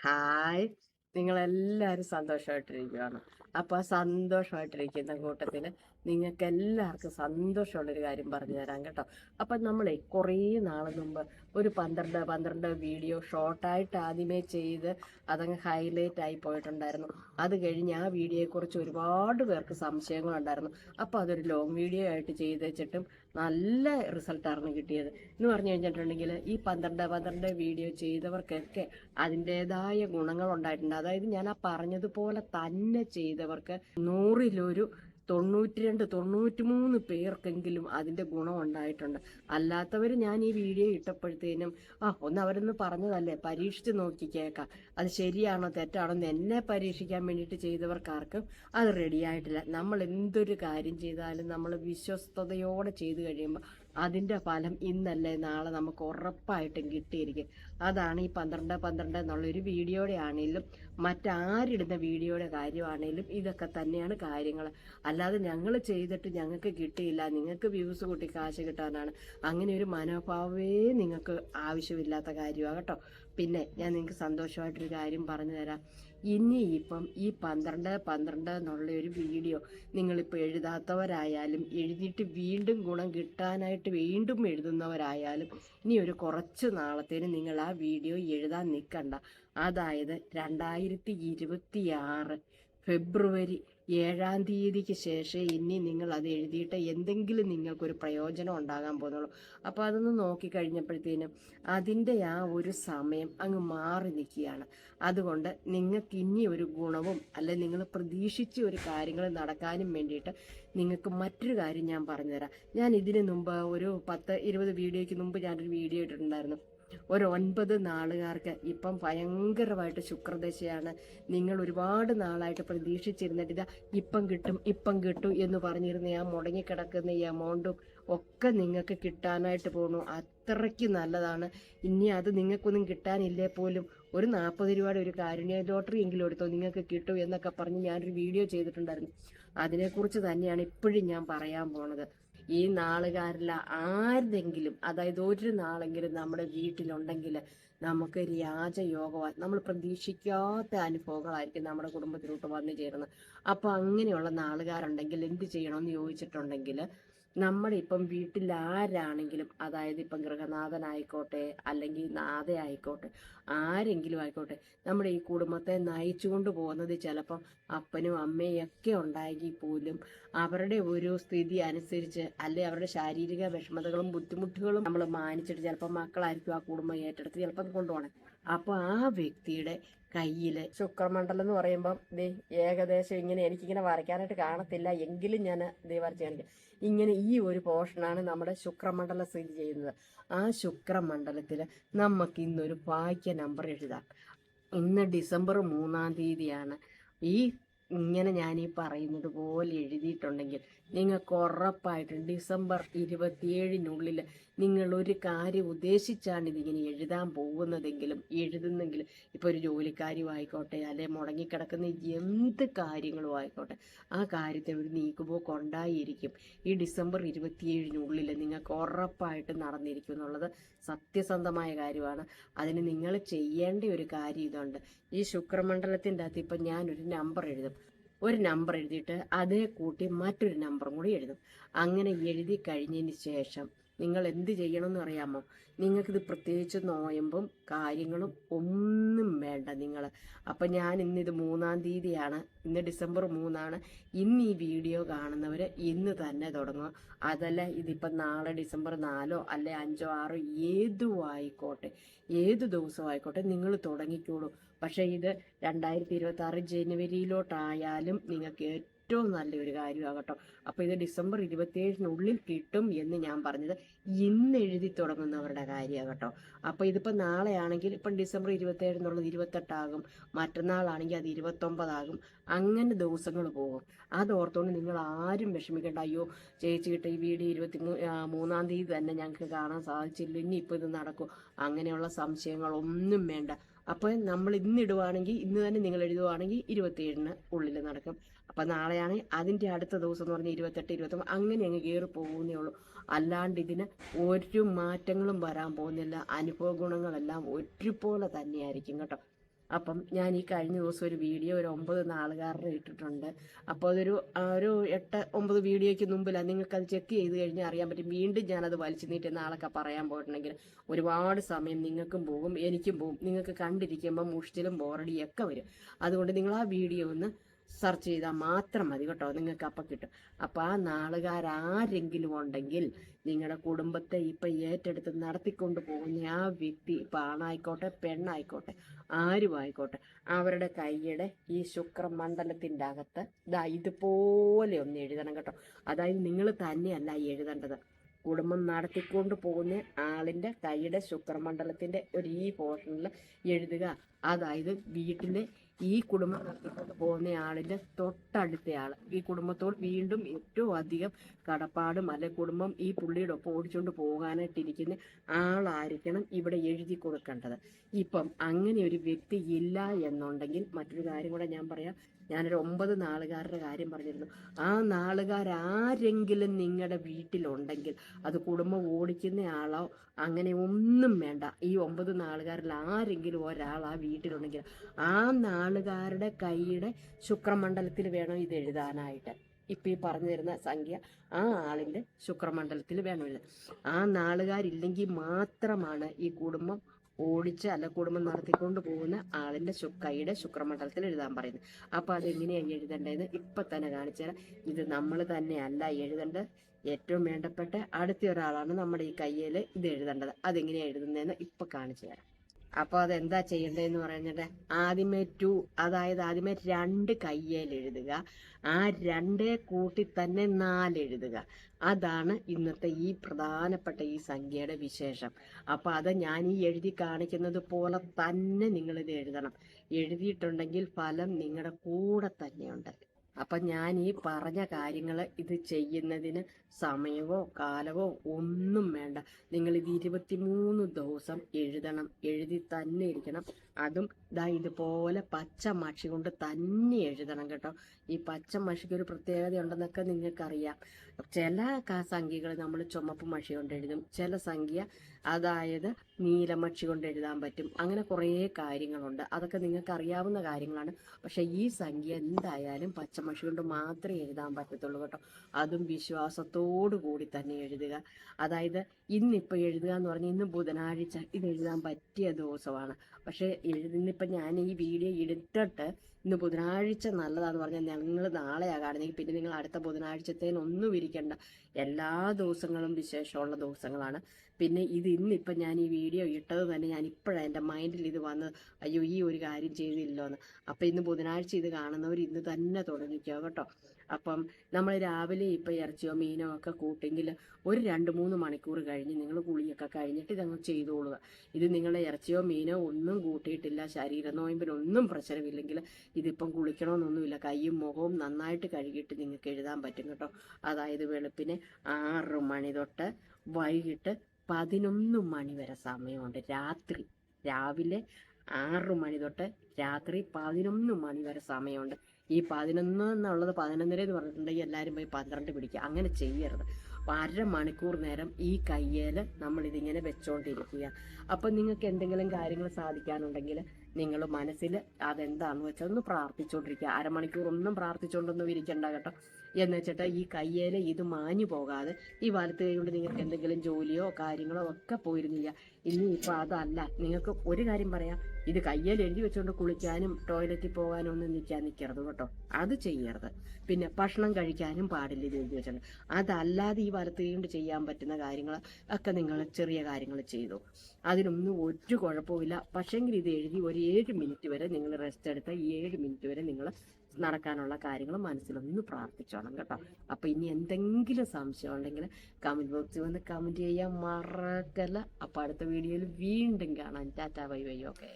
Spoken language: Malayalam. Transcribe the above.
ഹായ്. നിങ്ങളെല്ലാവരും സന്തോഷമായിട്ടിരിക്കുകയാണ് അപ്പോൾ സന്തോഷമായിട്ടിരിക്കുന്ന കൂട്ടത്തിൽ നിങ്ങൾക്ക് എല്ലാവർക്കും സന്തോഷമുള്ളൊരു കാര്യം പറഞ്ഞു തരാം കേട്ടോ. അപ്പം നമ്മളെ കുറേ നാൾ മുമ്പ് ഒരു പന്ത്രണ്ട് പന്ത്രണ്ട് വീഡിയോ ഷോർട്ടായിട്ട് ആദ്യമേ ചെയ്ത് അതങ്ങ് ഹൈലൈറ്റ് ആയി പോയിട്ടുണ്ടായിരുന്നു. അത് കഴിഞ്ഞ് ആ വീഡിയോയെക്കുറിച്ച് ഒരുപാട് പേർക്ക് സംശയങ്ങളുണ്ടായിരുന്നു അപ്പോൾ അതൊരു ലോങ് വീഡിയോ ആയിട്ട് ചെയ്ത് വെച്ചിട്ടും നല്ല റിസൾട്ടായിരുന്നു കിട്ടിയത്. എന്ന് പറഞ്ഞു കഴിഞ്ഞിട്ടുണ്ടെങ്കിൽ ഈ പന്ത്രണ്ട് പന്ത്രണ്ട് വീഡിയോ ചെയ്തവർക്കൊക്കെ അതിന്റേതായ ഗുണങ്ങളുണ്ടായിട്ടുണ്ട്. അതായത് ഞാൻ ആ പറഞ്ഞതുപോലെ തന്നെ ചെയ്തവർക്ക് നൂറിലൊരു തൊണ്ണൂറ്റി രണ്ട് തൊണ്ണൂറ്റി മൂന്ന് പേർക്കെങ്കിലും അതിന്റെ ഗുണം ഉണ്ടായിട്ടുണ്ട്. അല്ലാത്തവർ ഞാൻ ഈ വീഡിയോ ഇട്ടപ്പോഴത്തേനും ആ ഒന്ന് അവരൊന്ന് പറഞ്ഞതല്ലേ? പരീക്ഷിച്ച് നോക്കി കേൾക്കാം. അത് ശരിയാണോ തെറ്റാണോ എന്ന് എന്നെ പരീക്ഷിക്കാൻ വേണ്ടിയിട്ട് ചെയ്തവർക്കാർക്കും അത് റെഡിയായിട്ടില്ല നമ്മൾ എന്തൊരു കാര്യം ചെയ്താലും നമ്മൾ വിശ്വസ്തയോടെ ചെയ്തു കഴിയുമ്പോൾ അതിന്റെ ഫലം ഇന്നല്ലേ നാളെ നമുക്ക് ഉറപ്പായിട്ടും കിട്ടിയിരിക്കും. അതാണ് ഈ പന്ത്രണ്ട് പന്ത്രണ്ട് എന്നുള്ളൊരു വീഡിയോയുടെ ആണെങ്കിലും മറ്റാരിടുന്ന വീഡിയോയുടെ കാര്യമാണെങ്കിലും ഇതൊക്കെ തന്നെയാണ് കാര്യങ്ങൾ. അല്ലാതെ ഞങ്ങൾ ചെയ്തിട്ട് ഞങ്ങൾക്ക് കിട്ടിയില്ല നിങ്ങൾക്ക് വ്യൂസ് കൂട്ടി കാശ് കിട്ടാനാണ്. അങ്ങനെ ഒരു മനോഭാവമേ നിങ്ങൾക്ക് ആവശ്യമില്ലാത്ത കാര്യമാണ് കേട്ടോ. പിന്നെ ഞാൻ നിങ്ങൾക്ക് സന്തോഷമായിട്ടൊരു കാര്യം പറഞ്ഞു തരാം ഇനി ഇപ്പം ഈ പന്ത്രണ്ട് പന്ത്രണ്ട് എന്നുള്ള ഒരു വീഡിയോ നിങ്ങളിപ്പോൾ എഴുതാത്തവരായാലും എഴുതിയിട്ട് വീണ്ടും ഗുണം കിട്ടാനായിട്ട് വീണ്ടും എഴുതുന്നവരായാലും ഇനി ഒരു കുറച്ച് നാളത്തേന് നിങ്ങൾ ആ വീഡിയോ എഴുതാൻ നിൽക്കണ്ട അതായത് രണ്ടായിരത്തി ഇരുപത്തി ആറ് ഫെബ്രുവരി ഏഴാം തീയതിക്ക് ശേഷം ഇനി നിങ്ങൾ അത് എഴുതിയിട്ട് എന്തെങ്കിലും നിങ്ങൾക്കൊരു പ്രയോജനം ഉണ്ടാകാൻ പോകുന്നുള്ളൂ. അപ്പോൾ അതൊന്ന് നോക്കിക്കഴിഞ്ഞപ്പോഴത്തേനും അതിന്റെ ആ ഒരു സമയം അങ്ങ് മാറി നിൽക്കുകയാണ്. അതുകൊണ്ട് നിങ്ങൾക്ക് ഇനി ഒരു ഗുണവും അല്ലെ നിങ്ങൾ പ്രതീക്ഷിച്ച ഒരു കാര്യങ്ങൾ നടക്കാനും വേണ്ടിയിട്ട് നിങ്ങൾക്ക് മറ്റൊരു കാര്യം ഞാൻ പറഞ്ഞുതരാം. ഞാൻ ഇതിനു മുമ്പ് ഒരു പത്ത് ഇരുപത് വീഡിയോയ്ക്ക് മുമ്പ് ഞാനൊരു വീഡിയോ ഇട്ടിട്ടുണ്ടായിരുന്നു. ഒരു ഒൻപത് നാളുകാർക്ക് ഇപ്പം ഭയങ്കരമായിട്ട് ശുക്രദശയാണ്. നിങ്ങൾ ഒരുപാട് നാളായിട്ട് പ്രതീക്ഷിച്ചിരുന്നിട്ട് ഇതാ ഇപ്പം കിട്ടും ഇപ്പം കിട്ടും എന്ന് പറഞ്ഞിരുന്ന ആ മുടങ്ങിക്കിടക്കുന്ന ഈ എമൗണ്ടും ഒക്കെ നിങ്ങൾക്ക് കിട്ടാനായിട്ട് പോകണു അത്രയ്ക്ക് നല്ലതാണ്. ഇനി അത് നിങ്ങൾക്കൊന്നും കിട്ടാനില്ലേ പോലും? ഒരു നാൽപ്പത് രൂപയുടെ ഒരു കാരുണ്യ ലോട്ടറി എങ്കിലും എടുത്തോ നിങ്ങൾക്ക് കിട്ടും എന്നൊക്കെ പറഞ്ഞ് ഞാനൊരു വീഡിയോ ചെയ്തിട്ടുണ്ടായിരുന്നു. അതിനെക്കുറിച്ച് തന്നെയാണ് ഇപ്പോഴും ഞാൻ പറയാൻ പോണത്. ഈ നാളുകാരിൽ ആരുതെങ്കിലും അതായത് ഒരു നാളെങ്കിലും നമ്മുടെ വീട്ടിലുണ്ടെങ്കിൽ നമുക്ക് രാജയോഗമായി നമ്മൾ പ്രതീക്ഷിക്കാത്ത അനുഭവങ്ങളായിരിക്കും നമ്മുടെ കുടുംബത്തിലോട്ട് വന്നു ചേരുന്നത്. അപ്പോൾ അങ്ങനെയുള്ള നാളുകാരുണ്ടെങ്കിൽ എന്ത് ചെയ്യണമെന്ന് ചോദിച്ചിട്ടുണ്ടെങ്കിൽ നമ്മുടെ ഇപ്പം വീട്ടിൽ ആരാണെങ്കിലും അതായത് ഇപ്പം ഗൃഹനാഥനായിക്കോട്ടെ അല്ലെങ്കിൽ നാഥയായിക്കോട്ടെ ആരെങ്കിലും ആയിക്കോട്ടെ നമ്മുടെ ഈ കുടുംബത്തെ നയിച്ചുകൊണ്ട് പോകുന്നത് ചിലപ്പം അപ്പനും അമ്മയും ഒക്കെ ഉണ്ടായെങ്കിൽ പോലും അവരുടെ ഒരു സ്ഥിതി അനുസരിച്ച് അല്ലെ അവരുടെ ശാരീരിക വിഷമതകളും ബുദ്ധിമുട്ടുകളും നമ്മൾ മാനിച്ചിട്ട് ചിലപ്പോൾ മക്കളായിരിക്കും ആ കുടുംബം ഏറ്റെടുത്ത് ചിലപ്പം കൊണ്ടുപോകണം അപ്പോൾ ആ വ്യക്തിയുടെ കയ്യിൽ ശുക്രമണ്ഡലം എന്ന് പറയുമ്പം ഏകദേശം ഇങ്ങനെ എനിക്കിങ്ങനെ വരയ്ക്കാനായിട്ട് കാണത്തില്ല. എങ്കിലും ഞാൻ ദേ വരച്ച് കാണിക്കാം. ഇങ്ങനെ ഈ ഒരു പോർഷനാണ് നമ്മുടെ ശുക്രമണ്ഡലം സ്ഥിതി ചെയ്യുന്നത്. ആ ശുക്രമണ്ഡലത്തിൽ നമുക്ക് ഇന്നൊരു ഭാഗ്യ നമ്പർ എഴുതാം. ഇന്ന് ഡിസംബർ മൂന്നാം തീയതിയാണ്. ഈ ഇങ്ങനെ ഞാൻ ഈ പറയുന്നത് പോലെ എഴുതിയിട്ടുണ്ടെങ്കിൽ നിങ്ങൾക്ക് ഉറപ്പായിട്ടും ഡിസംബർ ഇരുപത്തിയേഴിനുള്ളിൽ നിങ്ങൾ ഒരു കാര്യം ഉദ്ദേശിച്ചാണ് ഇതിങ്ങനെ എഴുതാൻ പോകുന്നതെങ്കിലും എഴുതുന്നെങ്കിലും ഇപ്പോൾ ഒരു ജോലിക്കാര്യമായിക്കോട്ടെ അല്ലെ മുടങ്ങിക്കിടക്കുന്ന എന്ത് കാര്യങ്ങളും ആയിക്കോട്ടെ ആ കാര്യത്തെ ഒരു നീക്കുപോക്ക് ഉണ്ടായിരിക്കും ഈ ഡിസംബർ ഇരുപത്തിയേഴിനുള്ളിൽ നിങ്ങൾക്ക് ഉറപ്പായിട്ട് നടന്നിരിക്കും എന്നുള്ളത് സത്യസന്ധമായ കാര്യമാണ്. അതിന് നിങ്ങൾ ചെയ്യേണ്ട ഒരു കാര്യം ഇതുണ്ട്. ഈ ശുക്രമണ്ഡലത്തിന്റെ അകത്ത് ഇപ്പം ഞാനൊരു നമ്പർ എഴുതും. ഒരു നമ്പർ എഴുതിയിട്ട് അതേ കൂട്ടി മറ്റൊരു നമ്പറും കൂടി എഴുതും. അങ്ങനെ എഴുതി കഴിഞ്ഞതിന് ശേഷം നിങ്ങൾ എന്ത് ചെയ്യണമെന്ന് അറിയാമോ? നിങ്ങൾക്കിത് പ്രത്യേകിച്ച് നോയമ്പും കാര്യങ്ങളും ഒന്നും വേണ്ട നിങ്ങൾ അപ്പം ഞാൻ ഇന്നിത് മൂന്നാം തീയതിയാണ് ഇന്ന് ഡിസംബർ മൂന്നാണ്. ഇന്ന് ഈ വീഡിയോ കാണുന്നവർ ഇന്ന് തന്നെ തുടങ്ങുക. അതല്ല ഇതിപ്പം നാളെ ഡിസംബർ നാലോ അല്ലെ അഞ്ചോ ആറോ ഏതും ആയിക്കോട്ടെ ഏത് ദിവസവും ആയിക്കോട്ടെ നിങ്ങൾ തുടങ്ങിക്കോളൂ. പക്ഷേ ഇത് രണ്ടായിരത്തി ഇരുപത്തി ആറ് ജനുവരിയിലോട്ടായാലും നിങ്ങൾക്ക് ഏറ്റവും നല്ലൊരു കാര്യമാണ് കേട്ടോ അപ്പോൾ ഇത് ഡിസംബർ ഇരുപത്തിയേഴിനുള്ളിൽ കിട്ടും എന്ന് ഞാൻ പറഞ്ഞത് ഇന്ന് എഴുതി തുടങ്ങുന്നവരുടെ കാര്യമാണ് കേട്ടോ അപ്പോൾ ഇതിപ്പോൾ നാളെ ആണെങ്കിൽ ഇപ്പം ഡിസംബർ ഇരുപത്തേഴ് എന്നുള്ളത് ഇരുപത്തെട്ടാകും. മറ്റന്നാളാണെങ്കിൽ അത് ഇരുപത്തൊമ്പതാകും. അങ്ങനെ ദിവസങ്ങൾ പോകും. അത് ഓർത്തുകൊണ്ട് നിങ്ങൾ ആരും വിഷമിക്കേണ്ട. അയ്യോ ചേച്ചി കിട്ട ഈ വീഡിയോ ഇരുപത്തി മൂന്നാം തീയതി തന്നെ ഞങ്ങൾക്ക് കാണാൻ സാധിച്ചില്ല. ഇനി ഇത് നടക്കും. അങ്ങനെയുള്ള സംശയങ്ങളൊന്നും വേണ്ട. അപ്പോൾ നമ്മൾ ഇന്ന് ഇടുവാണെങ്കിൽ ഇന്ന് തന്നെ നിങ്ങൾ എഴുതുവാണെങ്കിൽ ഇരുപത്തിയേഴിന് ഉള്ളിൽ നടക്കും. അപ്പം നാളെയാണെങ്കിൽ അതിന്റെ അടുത്ത ദിവസം എന്ന് പറഞ്ഞാൽ ഇരുപത്തെട്ട് ഇരുപത്തൊമ്പത് അങ്ങനെ അങ്ങ് കയറി പോകുന്നേ ഉള്ളൂ. അല്ലാണ്ട് ഇതിന് ഒരു മാറ്റങ്ങളും വരാൻ പോകുന്നില്ല. അനുഭവ ഗുണങ്ങളെല്ലാം ഒരുപോലെ തന്നെയായിരിക്കും കേട്ടോ. അപ്പം ഞാൻ ഈ കഴിഞ്ഞ ദിവസം ഒരു വീഡിയോ ഒരു ഒമ്പത് നാളുകാരുടെ ഇട്ടിട്ടുണ്ട്. അപ്പോൾ അതൊരു ഒരു എട്ട് ഒമ്പത് വീഡിയോയ്ക്ക് മുമ്പിലാണ് നിങ്ങൾക്ക് അത് ചെക്ക് ചെയ്ത് കഴിഞ്ഞാൽ അറിയാൻ പറ്റും. വീണ്ടും ഞാനത് വലിച്ചു നീട്ടി നാളൊക്കെ പറയാൻ പോയിട്ടുണ്ടെങ്കിൽ ഒരുപാട് സമയം നിങ്ങൾക്കും പോകും എനിക്കും പോകും. നിങ്ങൾക്ക് കണ്ടിരിക്കുമ്പോൾ മുഷ്ടിലും ബോറടിയൊക്കെ വരും. അതുകൊണ്ട് നിങ്ങൾ ആ വീഡിയോ ഒന്ന് സെർച്ച് ചെയ്താൽ മാത്രം മതി കേട്ടോ. നിങ്ങൾക്ക് അപ്പം കിട്ടും. അപ്പോൾ ആ നാളുകാരാരെങ്കിലും ഉണ്ടെങ്കിൽ നിങ്ങളുടെ കുടുംബത്തെ ഇപ്പം ഏറ്റെടുത്ത് നടത്തിക്കൊണ്ട് പോകുന്ന ആ വ്യക്തി ഇപ്പം ആണായിക്കോട്ടെ പെണ്ണായിക്കോട്ടെ ആരും ആയിക്കോട്ടെ അവരുടെ കൈയുടെ ഈ ശുക്രമണ്ഡലത്തിന്റെ അകത്ത് ഇതാ ഇതുപോലെ ഒന്ന് എഴുതണം കേട്ടോ. അതായത് നിങ്ങൾ തന്നെയല്ല എഴുതേണ്ടത്. കുടുംബം നടത്തിക്കൊണ്ട് പോകുന്ന ആളിന്റെ കൈയുടെ ശുക്രമണ്ഡലത്തിന്റെ ഒരു ഈ പോർഷനിൽ എഴുതുക. അതായത് വീട്ടിലെ ഈ കുടുംബം നടത്തിക്കൊണ്ട് പോകുന്ന ആളിന്റെ തൊട്ടടുത്ത ആൾ ഈ കുടുംബത്തോട് വീണ്ടും ഏറ്റവും അധികം കടപ്പാടും അല്ലെ കുടുംബം ഈ പുള്ളിയുടെ ഒപ്പം ഓടിച്ചുകൊണ്ട് പോകാനായിട്ടിരിക്കുന്ന ആളായിരിക്കണം ഇവിടെ എഴുതി കൊടുക്കേണ്ടത്. ഇപ്പം അങ്ങനെ ഒരു വ്യക്തി ഇല്ല എന്നുണ്ടെങ്കിൽ മറ്റൊരു കാര്യം കൂടെ ഞാൻ പറയാം. ഞാനൊരു ഒമ്പത് നാളുകാരുടെ കാര്യം പറഞ്ഞിരുന്നു. ആ നാളുകാരാരെങ്കിലും നിങ്ങളുടെ വീട്ടിലുണ്ടെങ്കിൽ അത് കുടുംബം ഓടിക്കുന്ന ആളോ അങ്ങനെ ഒന്നും വേണ്ട. ഈ ഒമ്പത് നാളുകാരിൽ ആരെങ്കിലും ഒരാൾ ആ വീട്ടിലുണ്ടെങ്കിൽ ആ നാളുകാരുടെ കൈയുടെ ശുക്രമണ്ഡലത്തിൽ വേണം ഇത് എഴുതാനായിട്ട്. ഇപ്പം ഈ പറഞ്ഞു തരുന്ന സംഖ്യ ആ ആളിന്റെ ശുക്രമണ്ഡലത്തിൽ വേണം എഴുതാൻ. ആ നാളുകാരില്ലെങ്കിൽ മാത്രമാണ് ഈ കുടുംബം ഓടിച്ച് അല്ല കുടുംബം നടത്തിക്കൊണ്ട് പോകുന്ന ആളിന്റെ കൈയുടെ ശുക്രമണ്ഡലത്തിൽ എഴുതാൻ പറയുന്നത് അപ്പോൾ അതെങ്ങനെയാണ് എഴുതേണ്ടത് ഇപ്പൊ തന്നെ കാണിച്ചു ഇത് നമ്മൾ തന്നെയല്ല എഴുതേണ്ടത് ഏറ്റവും വേണ്ടപ്പെട്ട അടുത്ത ഒരാളാണ് നമ്മുടെ ഈ കയ്യിൽ ഇത് എഴുതേണ്ടത്. അതെങ്ങനെയാണ് എഴുതുന്നതെന്ന് ഇപ്പം കാണിച്ചു തരാം. അപ്പോൾ അതെന്താ ചെയ്യേണ്ടതെന്ന് പറഞ്ഞിട്ട് ആദ്യമേ ടു അതായത് ആദ്യമേ രണ്ട് കയ്യേൽ എഴുതുക. ആ രണ്ടേ കൂട്ടി തന്നെ നാല് എഴുതുക അതാണ് ഇന്നത്തെ ഈ പ്രധാനപ്പെട്ട ഈ സംഖ്യയുടെ വിശേഷം. അപ്പോൾ അത് ഞാൻ ഈ എഴുതി കാണിക്കുന്നത് പോലെ തന്നെ നിങ്ങളിത് എഴുതണം. എഴുതിയിട്ടുണ്ടെങ്കിൽ ഫലം നിങ്ങളുടെ കൂടെ തന്നെയുണ്ട്. അപ്പം ഞാൻ ഈ പറഞ്ഞ കാര്യങ്ങൾ ഇത് ചെയ്യുന്നതിന് സമയമോ കാലമോ ഒന്നും വേണ്ട. നിങ്ങൾ ഇത് ഇരുപത്തിമൂന്ന് ദിവസം എഴുതണം. എഴുതി തന്നെ ഇരിക്കണം. അതും ദാ ഇതുപോലെ പച്ച മക്ഷി കൊണ്ട് തന്നെ എഴുതണം കേട്ടോ. ഈ പച്ച മഷിക്ക് ഒരു പ്രത്യേകത ഉണ്ടെന്നൊക്കെ നിങ്ങൾക്കറിയാം. ചില സംഖ്യകൾ നമ്മൾ ചുമപ്പ് മഷി കൊണ്ട് എഴുതും. ചില സംഖ്യ അതായത് നീലമഷി കൊണ്ട് എഴുതാൻ പറ്റും. അങ്ങനെ കുറേ കാര്യങ്ങളുണ്ട്. അതൊക്കെ നിങ്ങൾക്ക് അറിയാവുന്ന കാര്യങ്ങളാണ്. പക്ഷേ ഈ സംഖ്യ എന്തായാലും പച്ചമഷി കൊണ്ട് മാത്രമേ എഴുതാൻ പറ്റത്തുള്ളൂ കേട്ടോ. അതും വിശ്വാസത്തോടു കൂടി തന്നെ എഴുതുക. അതായത് ഇന്നിപ്പോൾ എഴുതുക എന്ന് പറഞ്ഞാൽ ഇന്ന് ബുധനാഴ്ച ഇത് എഴുതാൻ പറ്റിയ ദിവസമാണ്. പക്ഷേ എഴുതുന്നിപ്പോൾ ഞാൻ ഈ വീഡിയോ എടുത്തിട്ട് ഇന്ന് ബുധനാഴ്ച നല്ലതാന്ന് പറഞ്ഞാൽ ഞങ്ങൾ നാളെയാണ് പിന്നെ നിങ്ങൾ അടുത്ത ബുധനാഴ്ചത്തേനൊന്നും ഇരിക്കേണ്ട. എല്ലാ ദിവസങ്ങളും വിശേഷമുള്ള ദിവസങ്ങളാണ്. പിന്നെ ഇത് ഇന്നിപ്പം ഞാൻ ഈ വീഡിയോ ഇട്ടത് തന്നെ ഞാൻ ഇപ്പോഴാണ് എന്റെ മൈൻഡിൽ ഇത് വന്ന് അയ്യോ ഈ ഒരു കാര്യം ചെയ്തില്ലല്ലോ എന്ന് അപ്പം ഇന്ന് ബുധനാഴ്ച ഇത് കാണുന്നവർ ഇന്ന് തന്നെ തുടങ്ങിക്കോ കേട്ടോ. അപ്പം നമ്മൾ രാവിലെ ഇപ്പം ഇറച്ചിയോ മീനോ ഒക്കെ കൂട്ടെങ്കിൽ ഒരു രണ്ട് മൂന്ന് മണിക്കൂർ കഴിഞ്ഞ് നിങ്ങൾ കുളിയൊക്കെ കഴിഞ്ഞിട്ട് ഇതങ്ങ് ചെയ്തോളുക. ഇത് നിങ്ങൾ ഇറച്ചിയോ മീനോ ഒന്നും കൂട്ടിയിട്ടില്ല ശരീര നോയമ്പിനൊന്നും പ്രശ്നമില്ലെങ്കിൽ ഇതിപ്പം കുളിക്കണമെന്നൊന്നുമില്ല. കൈയും മുഖവും നന്നായിട്ട് കഴുകിയിട്ട് നിങ്ങൾക്ക് എഴുതാൻ പറ്റും കേട്ടോ. അതായത് വെളുപ്പിന് ആറ് മണി തൊട്ട് വൈകിട്ട് പതിനൊന്ന് മണി വരെ സമയമുണ്ട്. രാത്രി രാവിലെ ആറ് മണി തൊട്ട് രാത്രി പതിനൊന്ന് മണി വരെ സമയമുണ്ട്. ഈ പതിനൊന്ന് എന്നുള്ളത് പതിനൊന്നര എന്ന് പറഞ്ഞിട്ടുണ്ടെങ്കിൽ എല്ലാവരും പോയി പന്ത്രണ്ട് പിടിക്കുക. അങ്ങനെ ചെയ്യരുത്. അപ്പോൾ അര മണിക്കൂർ നേരം ഈ കയ്യേൽ നമ്മളിതിങ്ങനെ വെച്ചോണ്ടിരിക്കുക. അപ്പം നിങ്ങൾക്ക് എന്തെങ്കിലും കാര്യങ്ങൾ സാധിക്കാനുണ്ടെങ്കിൽ നിങ്ങൾ മനസ്സിൽ അതെന്താണെന്ന് വെച്ചാൽ ഒന്ന് പ്രാർത്ഥിച്ചുകൊണ്ടിരിക്കുക അരമണിക്കൂർ ഒന്നും പ്രാർത്ഥിച്ചുകൊണ്ടൊന്നും ഇരിക്കണ്ട കേട്ടോ. എന്ന് വെച്ചിട്ട് ഈ കയ്യേൽ ഇത് മാഞ്ഞു പോകാതെ ഈ വലത്ത് കൈ കൊണ്ട് നിങ്ങൾക്ക് എന്തെങ്കിലും ജോലിയോ കാര്യങ്ങളോ ഒക്കെ പോയിരുന്നില്ല. ഇനി ഇപ്പൊ അതല്ല. നിങ്ങൾക്ക് ഒരു കാര്യം പറയാം. ഇത് കയ്യേൽ എഴുതി വെച്ചുകൊണ്ട് കുളിക്കാനും ടോയ്ലറ്റിൽ പോകാനും ഒന്നും നിൽക്കാൻ നിൽക്കരുത് കേട്ടോ. അത് ചെയ്യരുത്. പിന്നെ ഭക്ഷണം കഴിക്കാനും പാടില്ല ഇത് എഴുതി വെച്ചിട്ടുണ്ട് അതല്ലാതെ ഈ വലത്ത് കൈ കൊണ്ട് ചെയ്യാൻ പറ്റുന്ന കാര്യങ്ങൾ ഒക്കെ നിങ്ങൾ ചെറിയ കാര്യങ്ങൾ ചെയ്തു. അതിനൊന്നും ഒരു കുഴപ്പമില്ല പക്ഷേങ്കിൽ ഇത് എഴുതി ഒരു ഏഴ് മിനിറ്റ് വരെ നിങ്ങൾ റെസ്റ്റ് എടുത്ത ഈ ഏഴ് മിനിറ്റ് വരെ നിങ്ങൾ നടക്കാനുള്ള കാര്യങ്ങൾ മനസ്സിലൊന്ന് പ്രാർത്ഥിച്ചോണം കേട്ടോ. അപ്പോൾ ഇനി എന്തെങ്കിലും സംശയം ഉണ്ടെങ്കിൽ കമന്റ് ബോക്സിൽ വന്ന് കമന്റ് ചെയ്യാൻ മറക്കല്ല. അപ്പോൾ അടുത്ത വീഡിയോയിൽ വീണ്ടും കാണാം. Tata bye bye okay